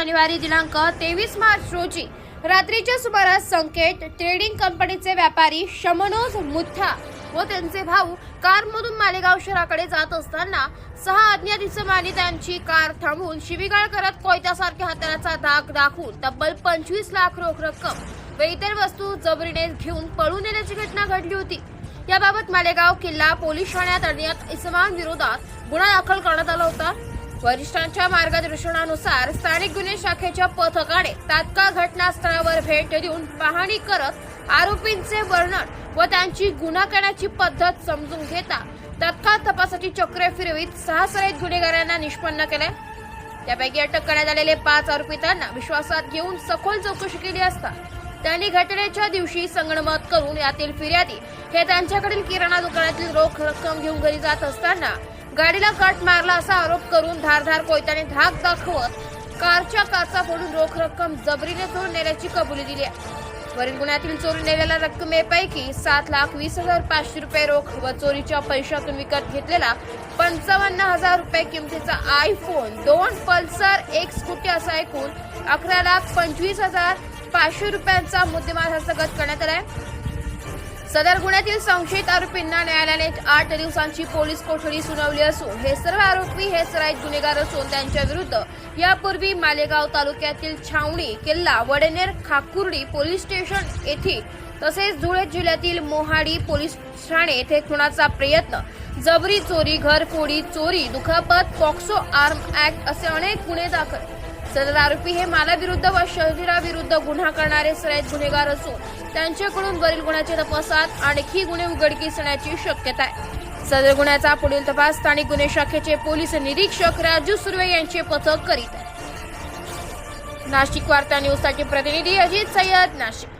शनिवारी दिनांक तेवीस मार्च रोजी रात्रीच्या सुमारास संकेत ट्रेडिंग कंपनीचे व्यापारी शमनोज मुथा व त्यांचे भाऊ कारमधून मालेगाव शहराकडे जात असताना सहा अज्ञात इसमानी त्यांची कार थांबवून शिवीगाळ करत कोयत्यासारख्या हाताचा दाग दाखवून तब्बल पंचवीस लाख रोख रक्कम व इतर वस्तू जबरीने घेऊन पळून नेण्याची घटना घडली होती. याबाबत मालेगाव किल्ला पोलीस ठाण्यात अज्ञात इसमांविरोधात गुन्हा दाखल करण्यात आला होता. वरिष्ठांच्या मार्गदर्शनानुसार स्थानिक गुन्हे शाखेच्या पथकाने तात्काळ घटनास्थळावर भेट देऊन पाहणी करत आरोपींचे वर्णन व त्यांची गुन्हा करण्याची पद्धत समजून घेता तत्काळ तपासाची चक्रे फिरवीत सहा सराईत गुन्हेगारांना निष्पन्न केले. त्यापैकी अटक करण्यात आलेले पाच आरोपितांना विश्वासात घेऊन सखोल चौकशी केली असता त्यांनी घटनेच्या दिवशी संगणमत करून यातील फिर्यादी हे त्यांच्याकडील किराणा दुकानातील रोख रक्कम घेऊन घरी जात असताना गाडीला कट मारला असा आरोप करून धारधार कोयत्याने धाक दाखवत कारच्या काचा फोडून रोख रक्कम जबरीने चोरून नेल्याची कबुली दिली आहे. वरील गुन्ह्यातील चोरून नेलेल्या रक्कमेपैकी सात लाख वीस हजार पाचशे रुपये रोख व चोरीच्या पैशातून विकत घेतलेला पंचावन्न हजार रुपये किमतीचा आयफोन दोन पल्सर एक स्कूटी असा एकूण अकरा लाख पंचवीस हजार पाचशे रुपयांचा मुद्देमाल हस्तगत करण्यात आलाय सदर गुन्ह्यातील संशयित आरोपींना न्यायालयाने आठ दिवसांची पोलीस कोठडी सुनावली असून हे सर्व आरोपी हे सराईत गुन्हेगार असून त्यांच्या विरुद्ध यापूर्वी मालेगाव तालुक्यातील छावणी किल्ला वडनेर खाकुर्डी पोलीस स्टेशन येथे तसेच धुळे जिल्ह्यातील मोहाडी पोलीस ठाणे येथे खुणाचा प्रयत्न जबरी चोरी घरफोडी चोरी दुखापत पॉक्सो आर्म ऍक्ट असे अनेक गुन्हे दाखल सदर आरोपी हे मालाविरुद्ध व शरीराविरुद्ध गुन्हा करणारे सराईत गुन्हेगार असून त्यांच्याकडून वरील गुन्ह्याच्या तपासात आणखी गुन्हे उघडकीस येण्याची शक्यता आहे. सदर गुन्ह्याचा पुढील तपास स्थानिक गुन्हे शाखेचे पोलीस निरीक्षक राजू सुर्वे यांचे पथक करीत आहे. नाशिक वार्ता न्यूजसाठी प्रतिनिधी अजित सय्यद नाशिक.